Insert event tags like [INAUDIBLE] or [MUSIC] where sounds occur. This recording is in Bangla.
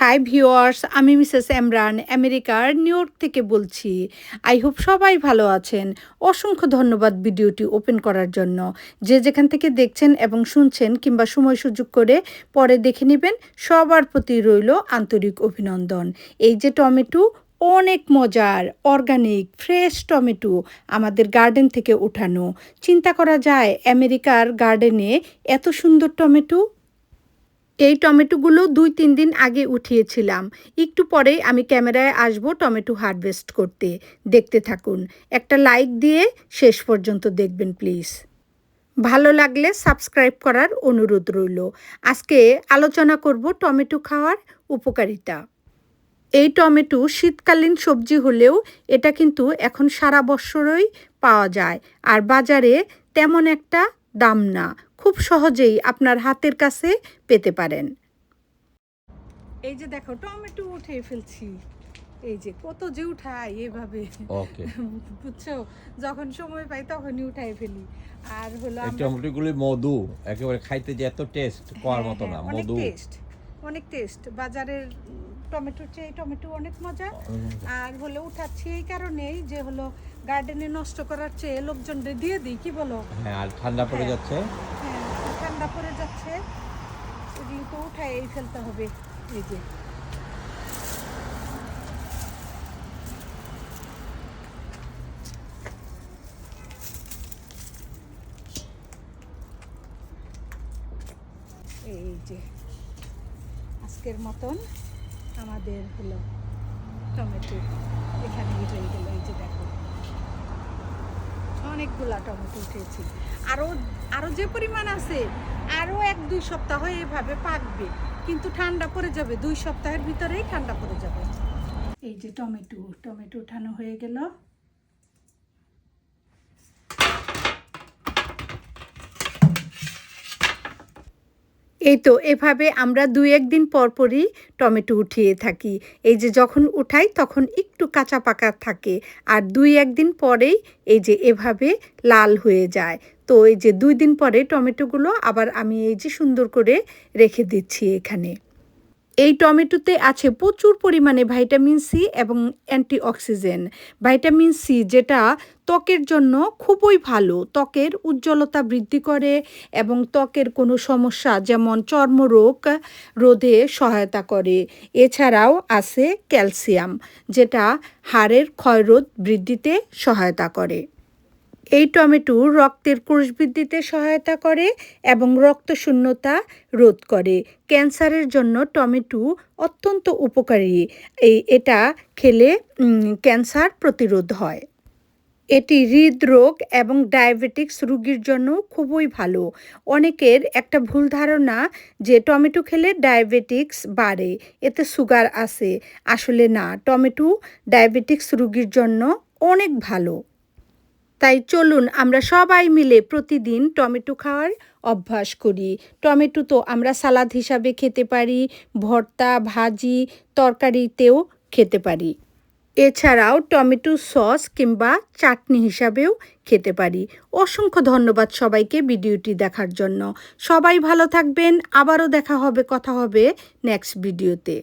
হাই ভিউয়ার্স আমি মিসেস এমরান আমেরিকার নিউ ইয়র্ক থেকে বলছি। আই হোপ সবাই ভালো আছেন। অসংখ্য ধন্যবাদ ভিডিওটি ওপেন করার জন্য। যে যেখান থেকে দেখছেন এবং শুনছেন কিংবা সময় সুযোগ করে পরে দেখে নেবেন, সবার প্রতি রইল আন্তরিক অভিনন্দন। এই যে টমেটো, অনেক মজার অর্গানিক ফ্রেশ টমেটো আমাদের গার্ডেন থেকে উঠানো চিন্তা করা যায় আমেরিকার গার্ডেনে এত সুন্দর টমেটো? এই টমেটোগুলো দুই তিন দিন আগে উঠিয়েছিলাম। একটু পরেই আমি ক্যামেরায় আসব টমেটো হারভেস্ট করতে। দেখতে থাকুন। একটা লাইক দিয়ে শেষ পর্যন্ত দেখবেন, প্লিজ। ভালো লাগলে সাবস্ক্রাইব করার অনুরোধ রইল। আজকে আলোচনা করব টমেটো খাওয়ার উপকারিতা। এই টমেটো শীতকালীন সবজি হলেও এটা কিন্তু এখন সারা বছরই পাওয়া যায়। আর বাজারে তেমন একটা দাম না। খুব সহজেই আপনার হাতের কাছে পেতে পারেন। এই যে দেখো টমেটো উঠে ফেলছি। এই যে কত যে উঠাই এভাবে। ওকে। [LAUGHS] বুঝছ? যখন সময় পাই তখনই উঠাই ফেলি। আর হলো এই আমরা টমেটোগুলি মধু একেবারে খাইতে যে এত টেস্ট কোয়ার মতো না হ্যাঁ, অনেক মধু। টেস্ট অনেক টেস্ট বাজারের টমেটোর চেয়ে টমেটো অনেক মজা। আর হলো উঠাচ্ছি এই কারণেই যে হলো গার্ডেনে নষ্ট করার চেয়ে লোকজনদের দিয়ে দিই কি বলো? হ্যাঁ আর ঠান্ডা পড়ে হ্যাঁ। যাচ্ছে। হ্যাঁ ঠান্ডা পড়ে যাচ্ছে। তো উঠাই ফেলতে হবে। এই যে। এই যে। আজকের মতন আমাদের হলো টমেটো। এখানে গেল, এই যে দেখো। অনেকগুলা টমেটো উঠেছি। আরও আরও যে পরিমাণ আছে আরও এক, দুই সপ্তাহ এভাবে পাকবে। কিন্তু ঠান্ডা পড়ে যাবে, দুই সপ্তাহের ভিতরেই ঠান্ডা পড়ে যাবে। এই যে টমেটো টমেটো উঠানো হয়ে গেল। এই তো এভাবে আমরা দুই একদিন পরপরই টমেটো উঠিয়ে থাকি। এই যে যখন উঠাই তখন একটু কাঁচা পাকা থাকে আর দুই একদিন পরেই এই যে এভাবে লাল হয়ে যায়। তো এই যে দুই দিন পরে টমেটোগুলো আবার আমি এই যে সুন্দর করে রেখে দিচ্ছি এখানে। এই টমেটোতে আছে প্রচুর পরিমাণে ভাইটামিন সি এবং অ্যান্টিঅক্সিজেন। ভাইটামিন সি যেটা ত্বকের জন্য খুবই ভালো। ত্বকের উজ্জ্বলতা বৃদ্ধি করে এবং ত্বকের কোনো সমস্যা যেমন চর্মরোগ রোধে সহায়তা করে। এছাড়াও আছে ক্যালসিয়াম, যেটা হাড়ের ক্ষয়রোধ বৃদ্ধিতে সহায়তা করে। এই টমেটো রক্তের কোষ বৃদ্ধিতে সহায়তা করে এবং রক্তশূন্যতা রোধ করে। ক্যান্সারের জন্য টমেটো অত্যন্ত উপকারী। এই, এটা খেলে ক্যান্সার প্রতিরোধ হয়। এটি হৃদরোগ এবং ডায়াবেটিক্স রোগীর জন্য খুবই ভালো। অনেকের একটা ভুল ধারণা যে টমেটো খেলে ডায়াবেটিক্স বাড়ে, এতে সুগার আছে। আসলে না, টমেটো ডায়াবেটিক্স রোগীর জন্য অনেক ভালো। তাই চলুন আমরা সবাই মিলে প্রতিদিন টমেটো খাওয়ার অভ্যাস করি। টমেটো তো আমরা সালাদ হিসাবে খেতে পারি, ভর্তা, ভাজি, তরকারিতেও খেতে পারি। এছাড়াও টমেটো সস কিংবা চাটনি হিসাবেও খেতে পারি। অসংখ্য ধন্যবাদ সবাইকে ভিডিওটি দেখার জন্য। সবাই ভালো থাকবেন, আবারও দেখা হবে, কথা হবে নেক্সট ভিডিওতে।